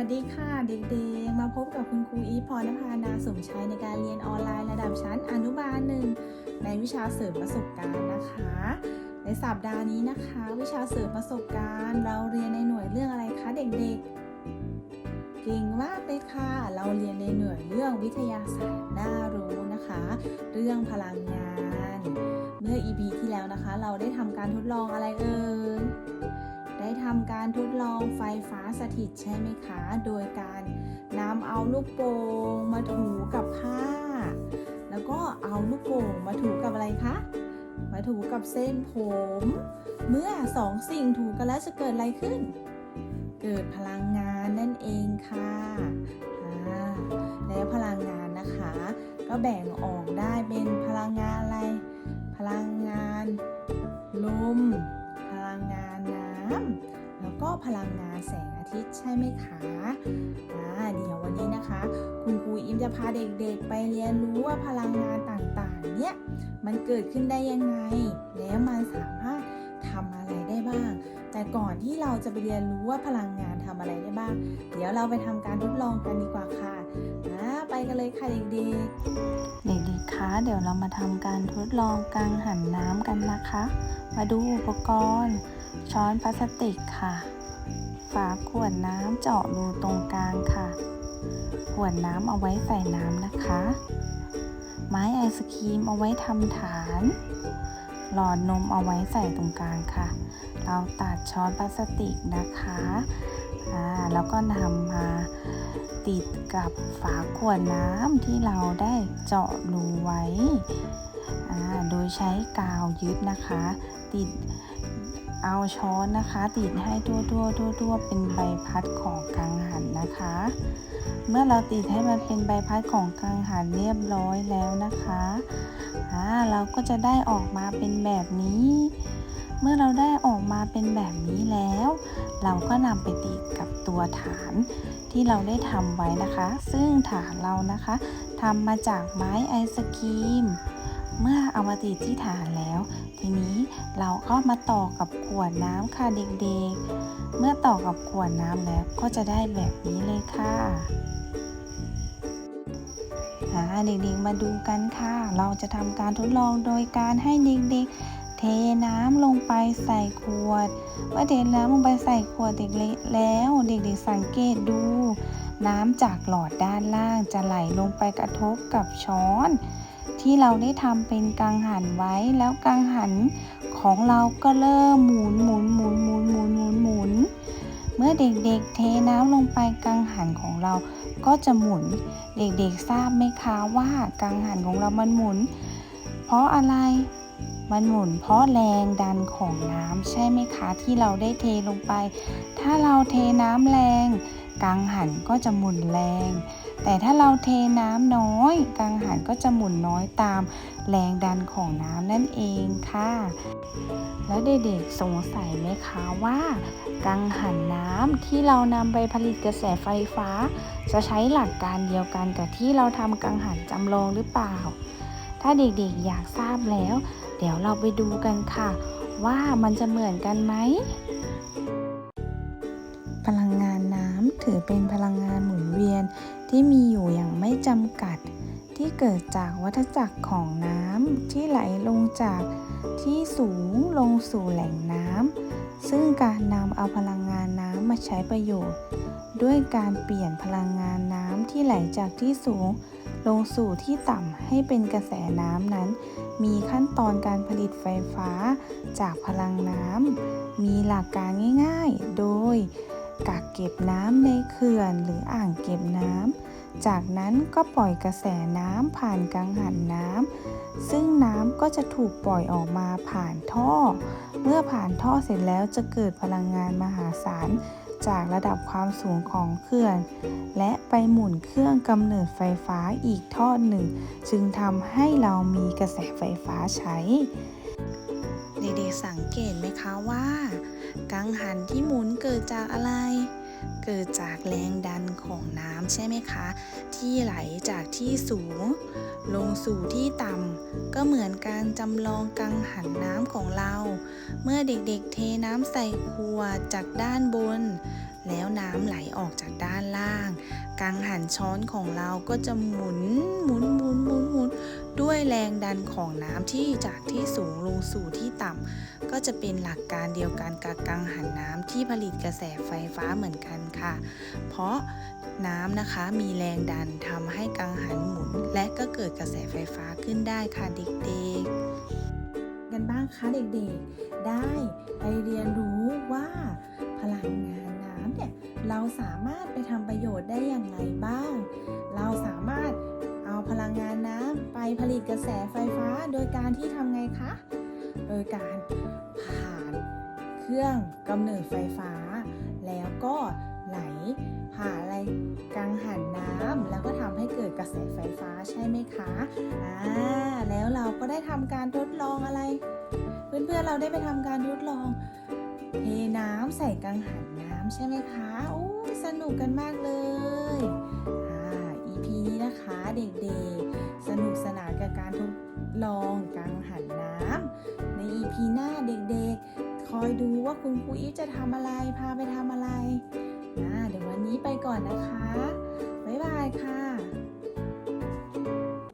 วัสดีค่ะเด็กๆ มาพบกับคุณครูอีพรณภานาสมชัยในการเรียนออนไลน์ระดับชั้นอนุบาลหนึ่งในวิชาเสริมประสบการณ์นะคะ ในสัปดาห์นี้นะคะ วิชาเสริมประสบการณ์ เราเรียนในหน่วยเรื่องอะไรคะเด็กๆ เก่งมากเลยค่ะเราเรียนในหน่วยเรื่องวิทยาศาสตร์น่ารู้นะคะ เรื่องพลังงาน เมื่อ EP ที่แล้วนะคะ เราได้ทำการทดลองอะไรเอ่ย ได้ทำการทดลองไฟฟ้าสถิตใช่ไหมคะ โดยการนำเอาลูกโป่งมาถูกับผ้า แล้วก็เอาลูกโป่งมาถูกับอะไรคะ มาถูกับเส้นผม เมื่อสองสิ่งถูกันแล้วจะเกิดอะไรขึ้น เกิดพลังงานนั่นเองค่ะแล้วพลังงานนะคะ ก็แบ่งออกได้เป็นพลังงานอะไร พลังงานลม พลังงานแสงอาทิตย์ใช่ไหมคะอ่าเดี๋ยววันนี้นะคะ คุณครูอิมจะพาเด็กๆ ไปเรียนรู้ว่าพลังงานต่างๆ เนี่ยมันเกิดขึ้นได้ยังไง แล้วมันสามารถทำอะไรได้บ้าง แต่ก่อนที่เราจะไปเรียนรู้ว่าพลังงานทำอะไรได้บ้าง เดี๋ยวเราไปทำการทดลองกันดีกว่าค่ะอ่าไปกันเลยค่ะเด็กๆ เด็กๆ คะเดี๋ยวเรามาทำการทดลองกังหันน้ำกันนะคะ มาดูอุปกรณ์ ช้อนพลาสติกค่ะ ฝาขวดน้ำเจาะรูตรงกลางค่ะ ขวดน้ำเอาไว้ใส่น้ำนะคะ ไม้ไอศครีมเอาไว้ทำฐาน หลอดนมเอาไว้ใส่ตรงกลางค่ะ เราตัดช้อนพลาสติกนะคะอ่าแล้วก็นำมาติดกับฝาขวดน้ำที่เราได้เจาะรูไว้ โดยใช้กาวยึดนะคะ ติดเอาช้อนนะคะ ติดให้ทั่วทั่วทั่วทั่วเป็นใบพัดของกังหันนะคะ เมื่อเราติดให้มันเป็นใบพัดของกังหันเรียบร้อยแล้วนะคะอ่าเราก็จะได้ออกมาเป็นแบบนี้ เมื่อเราได้ออกมาเป็นแบบนี้แล้ว เราก็นำไปติดกับตัวฐานที่เราได้ทำไว้นะคะ ซึ่งฐานเรานะคะทำมาจากไม้ไอศกรีม เมื่อเอามาติดที่ฐานแล้ว ทีนี้เราก็มาต่อกับขวดน้ำค่ะเด็กๆ เมื่อต่อกับขวดน้ำแล้วก็จะได้แบบนี้เลยค่ะอ่าเด็กๆมาดูกันค่ะ เราจะทำการทดลองโดยการให้เด็กๆ เทน้ำลงไปใส่ขวด เมื่อเทน้ำลงไปใส่ขวดเด็กๆแล้ว เด็กๆสังเกตดู น้ำจากหลอดด้านล่างจะไหลลงไปกระทบกับช้อน ที่เราได้ทำเป็นกังหันไว้แล้วกังหันของเราก็เริ่มหมุนหมุนหมุนหมุนหมุนหมุนหมุนเมื่อเด็กๆเทน้ำลงไปกังหันของเราก็จะหมุน เด็กๆทราบไหมคะว่ากังหันของเรามันหมุน เพราะอะไรมันหมุนเพราะแรงดันของน้ำใช่ไหมคะที่เราได้เทลงไป ถ้าเราเทน้ำแรง กังหันก็จะหมุนแรง แต่ถ้าเราเทน้ำน้อยกังหันก็จะหมุนน้อยตามแรงดันของน้ำนั่นเองค่ะ แล้วเด็กๆสงสัยไหมคะว่า กังหันน้ำที่เรานำไปผลิตกระแสไฟฟ้า จะใช้หลักการเดียวกันกับที่เราทำกังหันจำลองหรือเปล่า ถ้าเด็กๆอยากทราบแล้ว เดี๋ยวเราไปดูกันค่ะ ว่ามันจะเหมือนกันไหม ถือเป็นพลังงานหมุนเวียนที่มีอยู่อย่างไม่จำกัด ที่เกิดจากวัฏจักรของน้ำที่ไหลลงจากที่สูงลงสู่แหล่งน้ำซึ่งการนำเอาพลังงานน้ำมาใช้ประโยชน์ ด้วยการเปลี่ยนพลังงานน้ำที่ไหลจากที่สูง ลงสู่ที่ต่ำให้เป็นกระแสน้ำนั้น มีขั้นตอนการผลิตไฟฟ้าจากพลังน้ำมีหลักการง่าย ๆ โดย กักเก็บน้ำในเขื่อนหรืออ่างเก็บน้ำ จากนั้นก็ปล่อยกระแสน้ำผ่านกังหันน้ำ ซึ่งน้ำก็จะถูกปล่อยออกมาผ่านท่อ เมื่อผ่านท่อเสร็จแล้วจะเกิดพลังงานมหาศาลจากระดับความสูงของเขื่อน และไปหมุนเครื่องกำเนิดไฟฟ้าอีกทอดหนึ่ง จึงทำให้เรามีกระแสไฟฟ้าใช้ ด็กๆสังเกตไหมคะว่า กังหันที่หมุนเกิดจากอะไร เกิดจากแรงดันของน้ำใช่ไหมคะ ที่ไหลจากที่สูง ลงสู่ที่ต่ำก็เหมือนการจำลองกังหันน้ำของเรา เมื่อเด็กๆเทน้ำใส่ขวดจากด้านบน แล้วน้ำไหลออกจากด้านล่าง กังหันช้อนของเราก็จะหมุนหมุนหมุนหมุนหมุนด้วยแรงดันของน้ำที่จากที่สูงลงสู่ที่ต่ำก็จะเป็นหลักการเดียวกันกับกังหันน้ำที่ผลิตกระแสไฟฟ้าเหมือนกันค่ะ เพราะน้ำนะคะมีแรงดันทำให้กังหันหมุน และก็เกิดกระแสไฟฟ้าขึ้นได้ค่ะเด็กๆ กันบ้างคะเด็กๆ ได้ไปเรียนรู้ว่าพลังงาน น้ำเนี่ยเราสามารถไปทำประโยชน์ได้อย่างไรบ้าง เราสามารถเอาพลังงานน้ำไปผลิตกระแสไฟฟ้าโดยการที่ทำไงคะ โดยการผ่านเครื่องกำเนิดไฟฟ้า แล้วก็ไหลผ่านอะไรกังหันน้ำแล้วก็ทำให้เกิดกระแสไฟฟ้าใช่ไหมคะ อ่า แล้วเราก็ได้ทำการทดลองอะไร เพื่อนๆ เราได้ไปทำการทดลอง เทน้ำใส่กังหันน้ำใช่ไหมคะโอ้ยสนุกกันมากเลยอ่า EP นี้นะคะเด็กๆ สนุกสนานกับการทดลองกังหันน้ำใน EP หน้าเด็กๆ คอยดูว่าคุณครูอีฟจะทำอะไร พาไปทำอะไรนะเดี๋ยววันนี้ไปก่อนนะคะ บ๊ายบายค่ะ